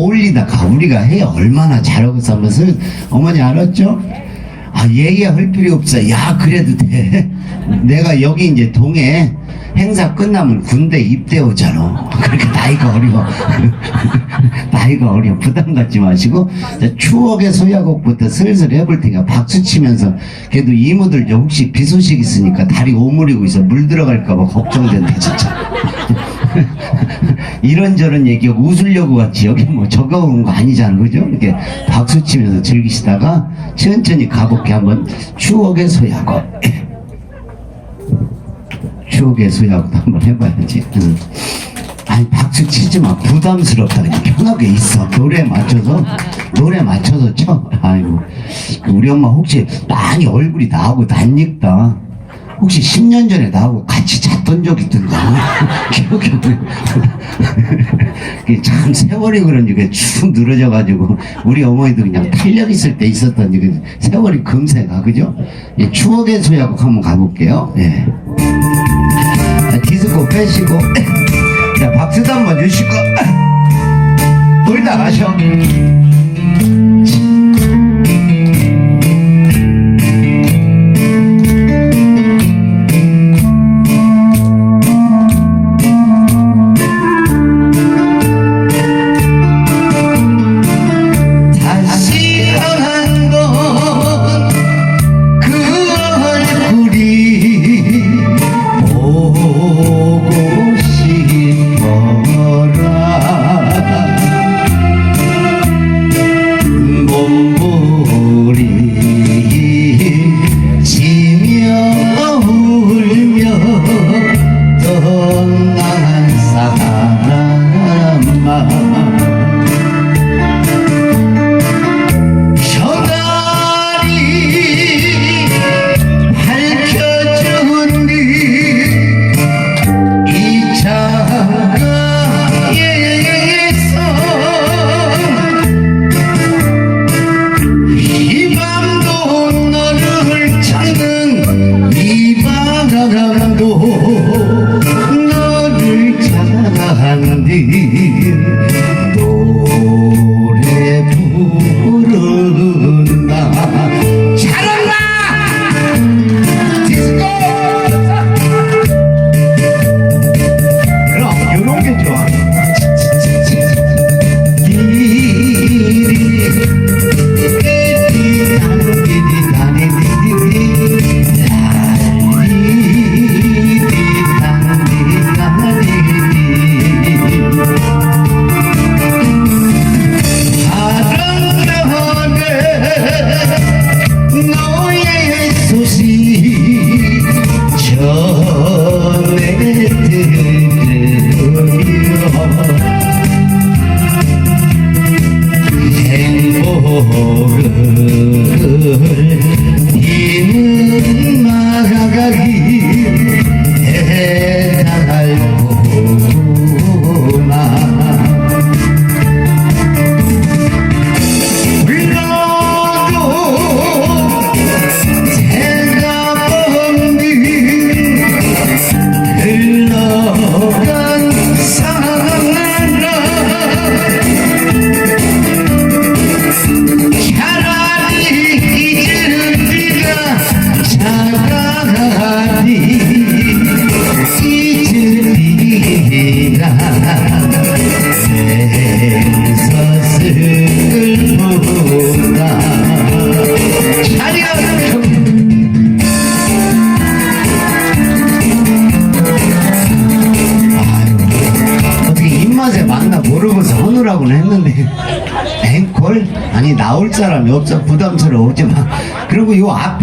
어울리다 가 우리가 해야 얼마나 잘하고 싸면서 어머니 알았죠? 아 얘기할 필요 없어. 야 그래도 돼 내가 여기 이제 동해 행사 끝나면 군대 입대 오잖아. 그렇게 나이가 어려. 나이가 어려. 부담 갖지 마시고. 자, 추억의 소야곡부터 슬슬 해볼 테니까 박수 치면서 그래도 이모들 저 혹시 비 소식 있으니까 다리 오므리고 있어. 물 들어갈까봐 걱정된다 진짜. 이런저런 얘기하고 웃으려고 왔지. 여기 뭐 적어온 거 아니잖아. 그죠? 이렇게 박수 치면서 즐기시다가 천천히 가볍게. 한번 추억의 소야곡 추억의 소야곡도 한번 해봐야지. 응. 아니 박수 치지 마. 부담스럽다. 편하게 있어. 노래 맞춰서? 노래 맞춰서 쳐. 아이고. 우리 엄마 혹시 많이 얼굴이 나하고 낯익다. 혹시 10년 전에 나하고 같이 잤던 적 있던가? 기억이 안 참 세월이 그런지 쭉 늘어져가지고 우리 어머니도 그냥 탄력 있을 때 있었던 그 세월이 금세 가 그죠? 예, 추억의 소야곡 한번 가볼게요 예. 자, 디스코 빼시고 자 박수도 한번 주시고 놀다 가셔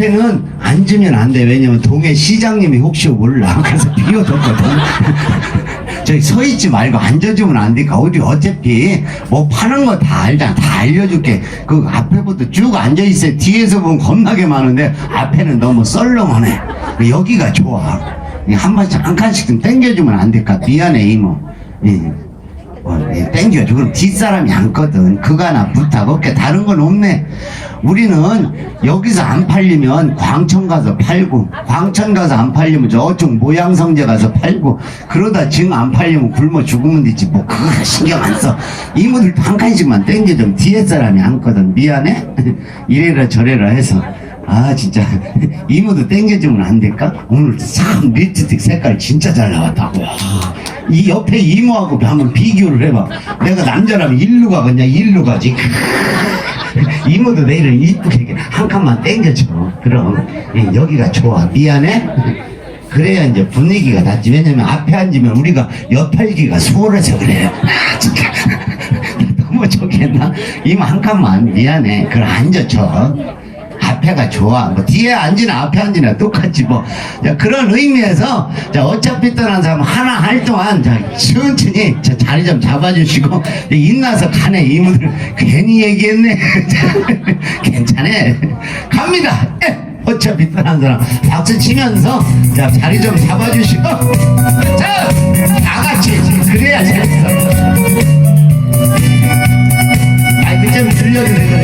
앞에는 앉으면 안 돼. 왜냐면 동해 시장님이 혹시 몰라. 그래서 비워뒀거든. 저기 서 있지 말고 앉아주면 안 되니까 어디 어차피 뭐 파는 거 다 알잖아. 다 알려줄게. 그 앞에부터 쭉 앉아있어요. 뒤에서 보면 겁나게 많은데 앞에는 너무 썰렁하네. 여기가 좋아. 한한 칸씩 좀 땡겨주면 안 될까? 미안해 이모. 예. 어, 예, 땡겨줘. 그럼 뒷사람이 앉거든. 그가 나 부탁 없게 다른 건 없네. 우리는 여기서 안 팔리면 광천 가서 팔고 광천 가서 안 팔리면 저쪽 모양성제 가서 팔고 그러다 징안 팔리면 굶어 죽으면 되지 뭐 그거 신경 안 써. 이모들도 한 칸씩만 땡겨주면 뒤에 사람이 앉거든. 미안해? 이래라 저래라 해서 아 진짜 이모도 땡겨주면 안 될까? 오늘 참 립스틱 색깔 진짜 잘 나왔다고 이 옆에 이모하고 한번 비교를 해봐. 내가 남자라면 일루 가겠냐 일루 가지. 이모도 내일은 이쁘게 한 칸만 땡겨줘. 그럼. 예, 여기가 좋아. 미안해? 그래야 이제 분위기가 낫지. 왜냐면 앞에 앉으면 우리가 옆팔기가 수월해서 그래요. 아 진짜. 너무 좋겠나? 이모 한 칸만. 미안해. 그럼 앉아 줘 앞에가 좋아. 뭐 뒤에 앉으나 앞에 앉으나 똑같지 뭐. 자, 그런 의미에서 자, 어차피 떠난 사람 하나 할 동안 자, 천천히 자, 자리 좀 잡아주시고 인나서 가네 이분들 괜히 얘기했네. 괜찮아. 갑니다. 예, 어차피 떠난 사람 박수 치면서 자, 자리 좀 잡아주시고 자, 다 같이 그래야 재밌어. 마이크 좀 들려주는 거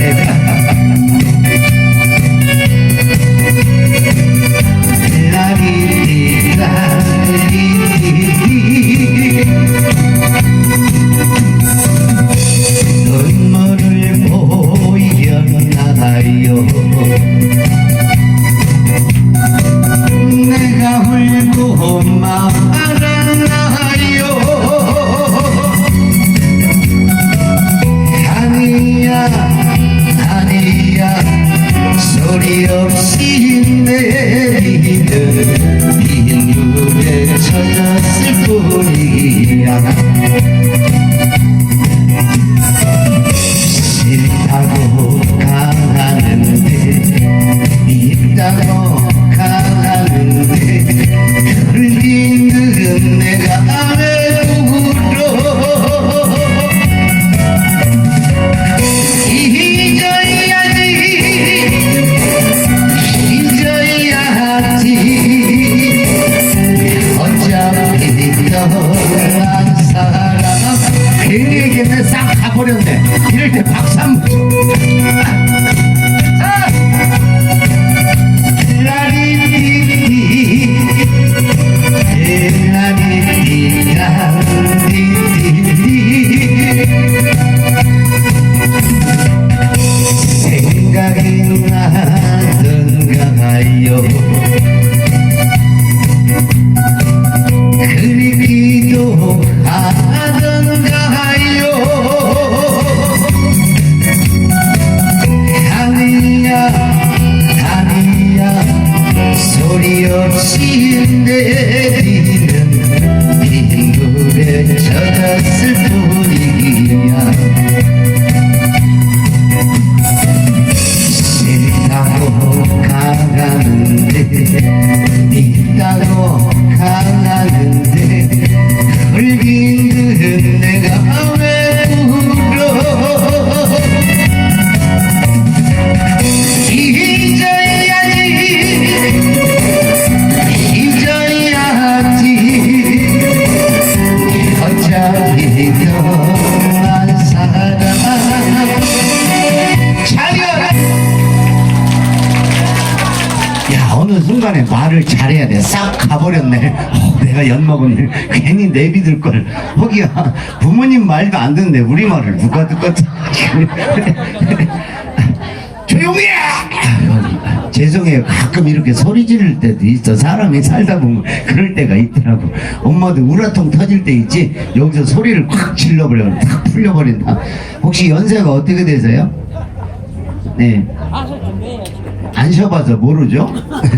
빈물에 걸 허기야 부모님 말도 안 듣는데 우리 말을 누가 듣겠어? 조용히 해! 죄송해요. 가끔 이렇게 소리 지를 때도 있어. 사람이 살다 보면 그럴 때가 있더라고. 엄마도 우라통 터질 때 있지? 여기서 소리를 콱 질러버려. 탁 풀려버린다. 혹시 연세가 어떻게 되세요? 네 안 쉬어봐서 모르죠?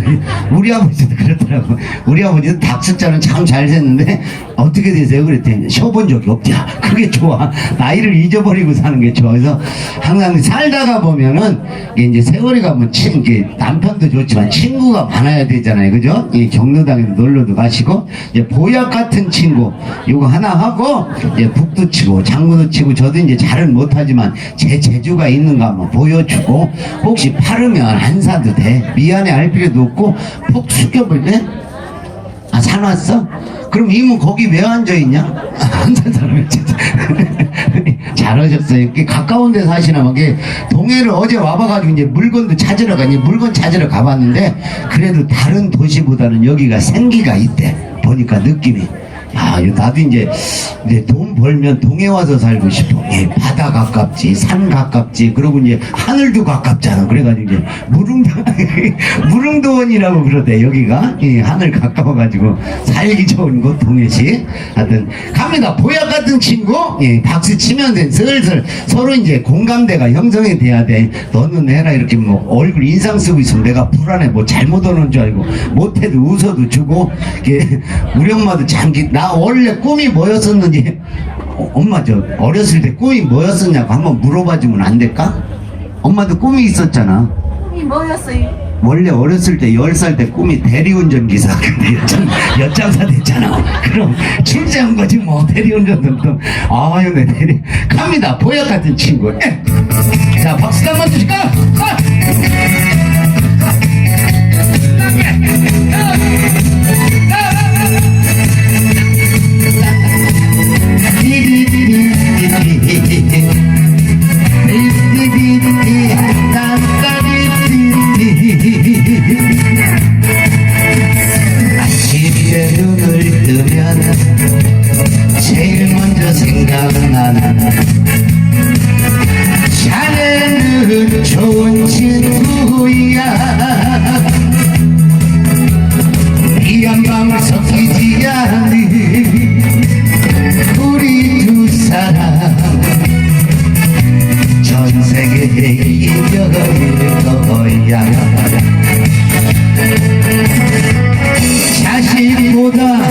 우리 아버지도 그렇더라고. 우리 아버지도 닭 숫자는 참 잘 셌는데, 어떻게 되세요? 그랬더니, 쉬어본 적이 없냐. 그게 좋아. 나이를 잊어버리고 사는 게 좋아. 그래서 항상 살다가 보면은, 이제 세월이 가면 친, 이게 남편도 좋지만 친구가 많아야 되잖아요. 그죠? 이 경로당에도 놀러도 가시고, 이제 보약 같은 친구, 요거 하나 하고, 이제 북도 치고, 장구도 치고, 저도 이제 잘은 못하지만, 제 재주가 있는가 한번 보여주고, 혹시 팔으면 안사 도 돼. 미안해 할 필요도 없고, 푹 숙여볼래? 아, 사놨어? 그럼 이모 거기 왜 앉아있냐? 앉은 사람이 진짜. 잘하셨어요. 이렇게 가까운 데 사시나 봐. 이게 동해를 어제 와봐가지고 이제 물건도 찾으러 가니 물건 찾으러 가봤는데 그래도 다른 도시보다는 여기가 생기가 있대. 보니까 느낌이. 야, 이거 나도 이제, 이제 돈 벌면 동해 와서 살고 싶어. 예, 바다 가깝지, 산 가깝지, 그리고 이제 하늘도 가깝잖아. 그래가지고 이제 무릉도, 무릉도원이라고 그러대, 여기가. 예, 하늘 가까워가지고 살기 좋은 곳, 동해시. 하여튼, 갑니다. 보약 같은 친구, 예, 박수 치면서 슬슬 서로 이제 공감대가 형성이 돼야 돼. 너는 해라, 이렇게 뭐 얼굴 인상 쓰고 있으면 내가 불안해. 뭐 잘못 오는 줄 알고, 못해도 웃어도 주고, 이게 우리 엄마도 참, 기- 나 원래 꿈이 뭐였었는지, 어, 엄마 저 어렸을 때 꿈이 뭐였었냐고 한번 물어봐 주면 안 될까? 엄마도 꿈이 있었잖아. 꿈이 뭐였어요? 원래 어렸을 때 10살 때 꿈이 대리운전 기사 근데 엿장, 엿장사 됐잖아 그럼 출세한 거지 뭐 대리운전은 또 아유 내 대리 갑니다 보약 같은 친구 예. 자 박수 한번 주실까? 아! 인정일 거야 자식보다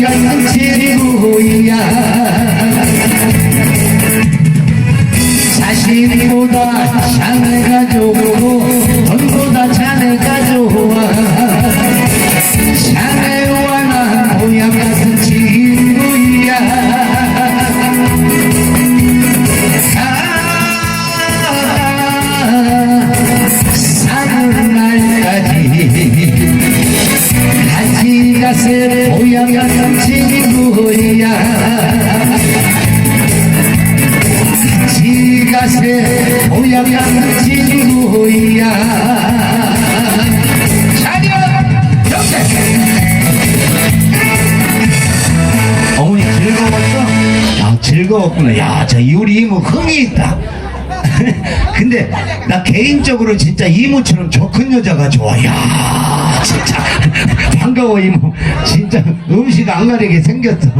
같은 친구야. 자식보다 자네가 즐거웠구나. 야저 우리 이모 흥이 있다. 근데 나 개인적으로 진짜 이모처럼 저 큰 여자가 좋아. 야 진짜. 반가워 이모. 진짜 음식 안 가리게 생겼어.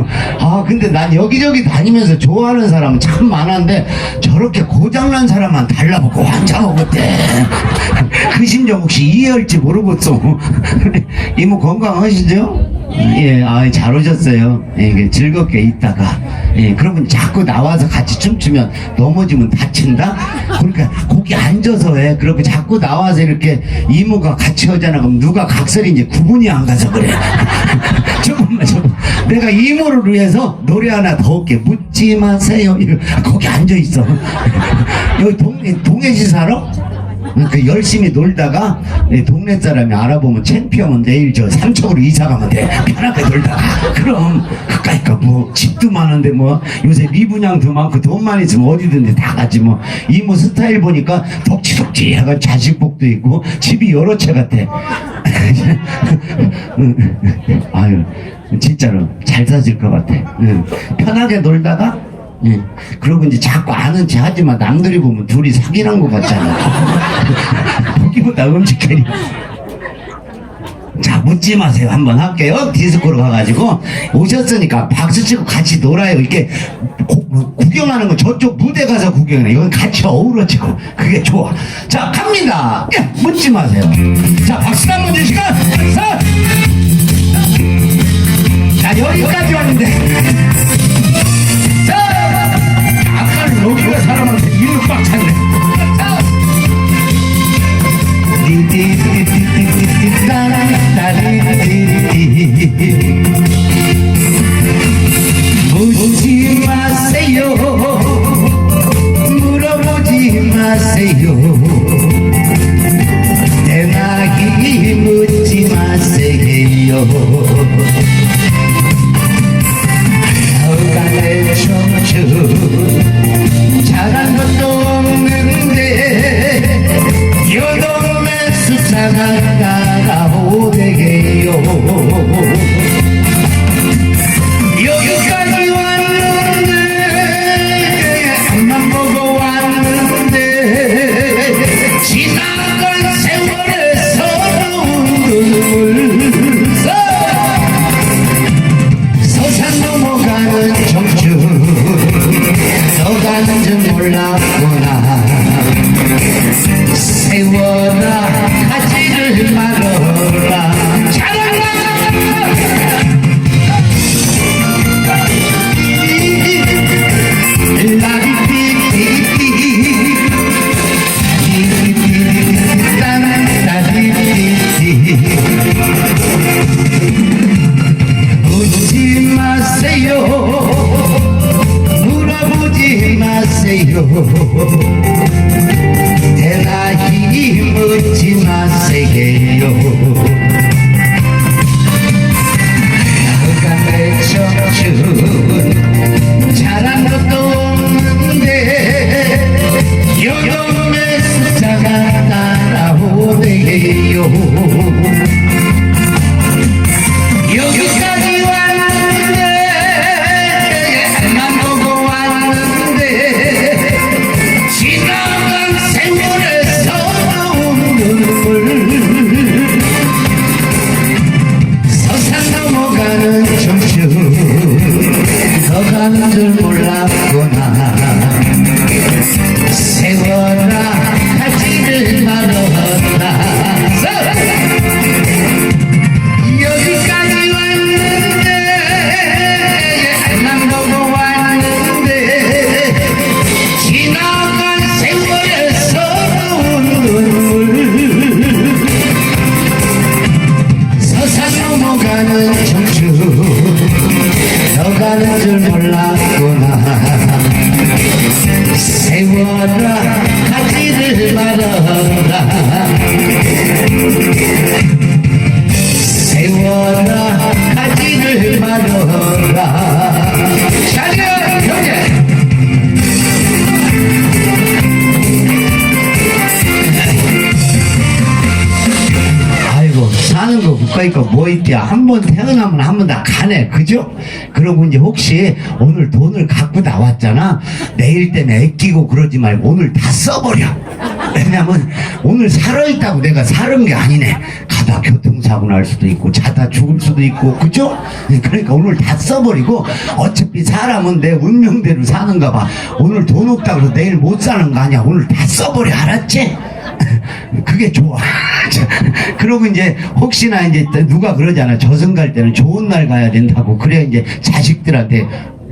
아 근데 난 여기저기 다니면서 좋아하는 사람 참 많은데 저렇게 고장난 사람만 달라붙고 환장 먹었대. 그 심정 혹시 이해할지 모르겠어. 이모 건강하시죠? 예, 아, 잘 오셨어요. 예, 이게 즐겁게 있다가, 예, 그러면 자꾸 나와서 같이 춤추면 넘어지면 다친다? 그러니까 거기 앉아서 해. 그렇게 자꾸 나와서 이렇게 이모가 같이 하잖아. 그럼 누가 각설인지 구분이 안 가서 그래. 조금만, 조금. 내가 이모를 위해서 노래 하나 더 할게. 묻지 마세요. 거기 앉아있어. 여기 동네, 동해시 살아? 그 열심히 놀다가 이 동네 사람이 알아보면 창피하면 내일 저 삼척으로 이사 가면 돼. 편하게 놀다가. 그럼 가까이 가뭐 집도 많은데 뭐 요새 미분양도 많고 돈만 있으면 어디든지 다 가지 뭐. 이모 스타일 보니까 덕지덕지 해가 자식 복도 있고 집이 여러 채 같아. 아유 진짜로 잘 사실 것 같아. 응. 편하게 놀다가 예. 그러고 이제 자꾸 아는 체 하지만 남들이 보면 둘이 사귀는 것 같잖아. 보기보다 음식해리. 자, 묻지 마세요. 한번 할게요. 디스코로 가가지고 오셨으니까 박수 치고 같이 놀아요. 뭐 구경하는 건 저쪽 무대 가서 구경해. 이건 같이 어우러지고 그게 좋아. 자, 갑니다. 예, 묻지 마세요. 자, 박수 한번 주시고. 자, 자 여기까지 왔는데. 그죠? 그러고 이제 혹시 오늘 돈을 갖고 나왔잖아 내일 때문에 애끼고 그러지 말고 오늘 다 써버려 왜냐면 오늘 살아있다고 내가 사는 게 아니네 가다 교통사고 날 수도 있고 자다 죽을 수도 있고 그죠? 그러니까 오늘 다 써버리고 어차피 사람은 내 운명대로 사는가 봐 오늘 돈 없다고 해서 내일 못 사는 거 아니야 오늘 다 써버려 알았지? 그게 좋아. 그러고 이제 혹시나 이제 또 누가 그러잖아. 저승 갈 때는 좋은 날 가야 된다고. 그래야 이제 자식들한테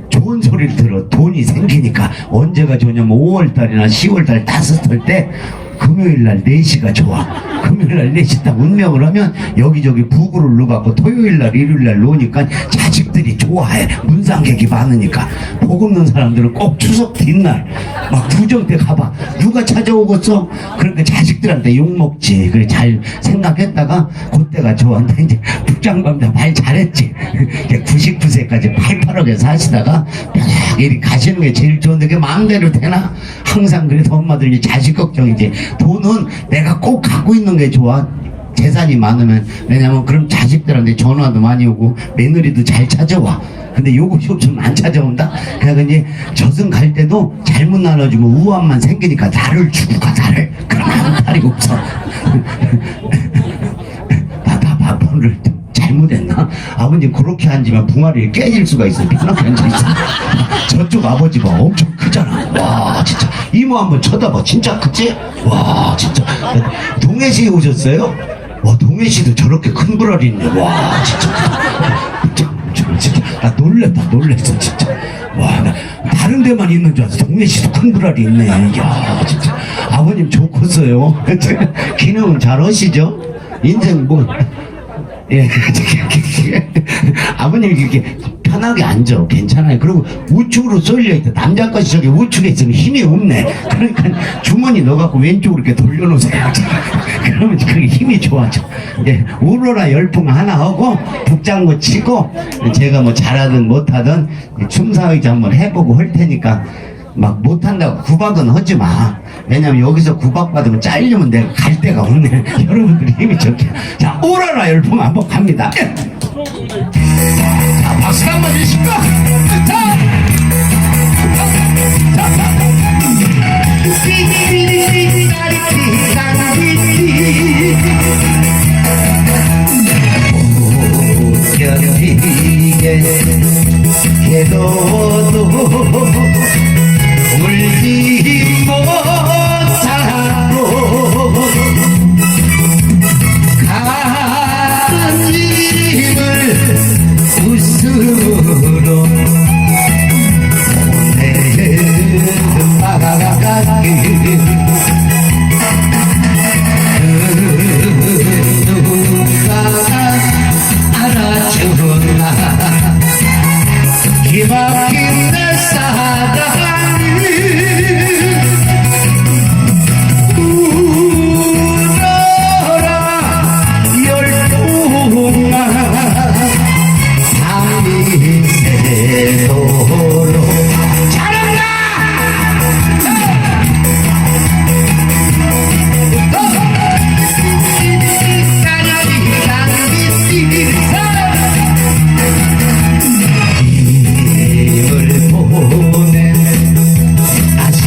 좋은 소리를 들어. 돈이 생기니까. 언제가 좋냐면 5월달이나 10월달 따뜻할 때 금요일 날 4시가 좋아. 금요일 날 4시 딱 운명을 하면 여기저기 부구를 넣어갖고 토요일 날, 일요일날 놓으니까 자식들이 좋아해. 문상객이 많으니까. 복 없는 사람들은 꼭 추석 뒷날 막 부정 때 가봐. 누가 찾아오겠어? 그러니까 자식들한테 욕먹지. 그래 잘 생각했다가 그때가 좋았는데 이제 북장감도 말 잘했지. 99세까지 88억에 사시다가 편하게 가시는 게 제일 좋은데 그게 마음대로 되나? 항상 그래도 엄마들이 자식 걱정이지. 돈은 내가 꼭 갖고 있는 게 좋아. 재산이 많으면 왜냐면 그럼 자식들한테 전화도 많이 오고 며느리도 잘 찾아와. 근데 요것이 없으면 안 찾아온다. 그래서 이제 저승 갈 때도 잘못 나눠주면 우환만 생기니까 나를 주고 가 나를. 그럼 아무 탈이 없어. 밥번을 잘못했나? 아버님 그렇게 앉으면 붕아리 깨질 수가 있어. 편하게 앉아있어. 저쪽 아버지가 엄청 크잖아. 와 진짜 이모 한번 쳐다봐. 진짜 크지? 와 진짜 동해시에 오셨어요? 와 동해시도 저렇게 큰 불알이 있네. 와 진짜. 진짜, 나 놀랬다 놀랬어 진짜. 와 나 다른 데만 있는 줄 알았어. 동해시도 큰 불알이 있네. 야 진짜 아버님 좋겠어요. 기능은 잘 하시죠? 인생 뭐. 예, 아버님 이렇게 편하게 앉아. 괜찮아요. 그리고 우측으로 쏠려 있다. 남자 것이 저기 우측에 있으면 힘이 없네. 그러니까 주머니 넣어갖고 왼쪽으로 이렇게 돌려놓으세요. 그러면 그게 힘이 좋아져. 예, 우러라 열풍 하나 하고 북장구 치고 제가 뭐 잘하든 못하든 춤사위자 한번 해보고 할 테니까 막 못한다고 구박은 하지 마. 왜냐면 여기서 구박 받으면 잘리면 내가 갈 데가 없네. 여러분들이 힘이 좋게. 자, 오라라 열풍 한번 갑니다. 예. 자, 박수 한번 주시고. 자! 자, 자. 견디게 해도 울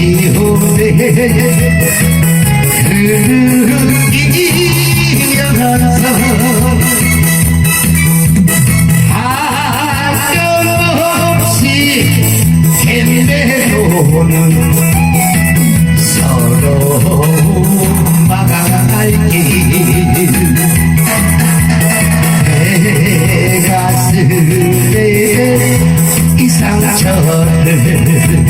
아쉬움에 흐르기면서 하염없이 캔대로는 서로 막아갈길 내 가슴에 이 상처를 그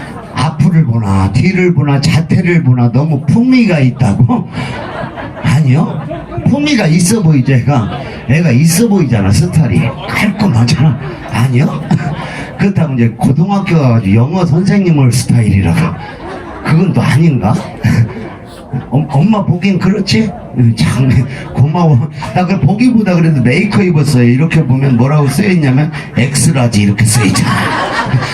앞을 보나 뒤를 보나 자태를 보나 너무 품위가 있다고? 아니요. 품위가 있어 보이죠, 애가. 애가 있어 보이잖아, 스타일이. 깔끔하잖아. 아니요. 그렇다고 이제 고등학교 가가지고 영어 선생님을 스타일이라고. 그건 또 아닌가? 엄- 엄마 보긴 그렇지? 응, 참 고마워. 나 그 보기보다 그래도 메이커 입었어요. 이렇게 보면 뭐라고 쓰여있냐면 엑스라지 이렇게 쓰여있잖아.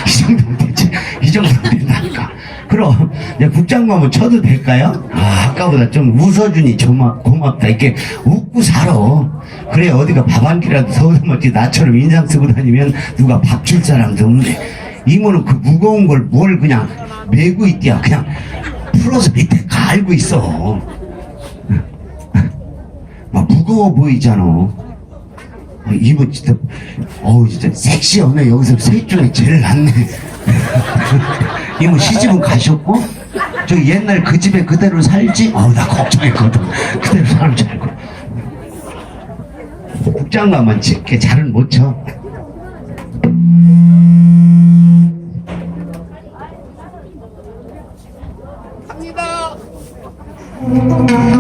이 정도면 되지. 이 정도면 된다니까. 그럼 이제 한번 쳐도 될까요? 아 아까보다 좀 웃어주니 정말 고맙다. 이렇게 웃고 살아. 그래 어디가 밥 한 끼라도 서울서 먹지. 나처럼 인상 쓰고 다니면 누가 밥 줄 사람도 없네. 이모는 그 무거운 걸 뭘 그냥 메고 있디야. 그냥 풀어서 밑에 갈고 있어. 막 무거워 보이잖아. 어, 이모 진짜 어우 진짜 섹시하네. 여기서 셋 중에 제일 낫네 이모 시집은 가셨고 저 옛날 그 집에 그대로 살지? 어우 나 걱정했거든 그대로 사람 줄 알고 국장가만 찍게 잘은 못 쳐. 남들이